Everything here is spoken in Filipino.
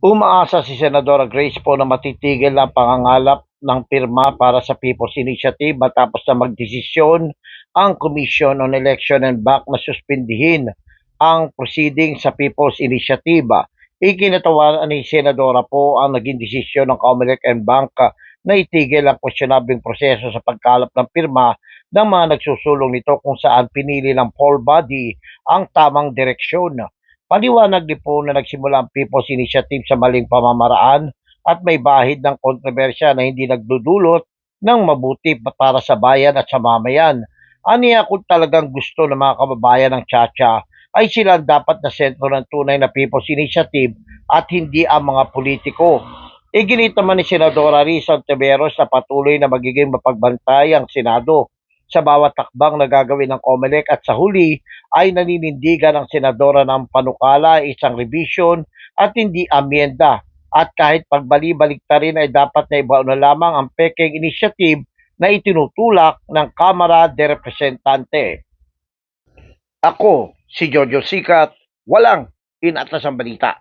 Umaasa si Senadora Grace po na matitigil ang pangangalap ng pirma para sa People's Initiative matapos na magdesisyon ang Commission on Election and Back na suspindihin ang proceeding sa People's Initiative. Ikinatawa ni Senadora po ang naging desisyon ng Comelec and Bank na itigil ang questionabling proseso sa pagkalap ng pirma ng mga nagsusulong nito kung saan pinili ng poll body ang tamang direksyon. Paliwanag din po na nagsimula ang People's Initiative sa maling pamamaraan at may bahid ng kontrobersya na hindi nagdudulot ng mabuti pa- para sa bayan at sa mamayan. Aniya kung talagang gusto ng mga kababayan ng Chacha ay sila dapat na sentro ng tunay na People's Initiative at hindi ang mga politiko. Iginit naman ni Senadora Rizal Tiveros na patuloy na magiging mapagbantay ang Senado sa bawat takbang na gagawin ng COMELEC at sa huli ay naninindigan ang senadora ng panukala isang revision at hindi amyenda at kahit pagbali-balik rin ay dapat na iba na lamang ang peking initiative na itinutulak ng Kamara de Representante. Ako, si Jojo Sikat, walang inatas ang balita.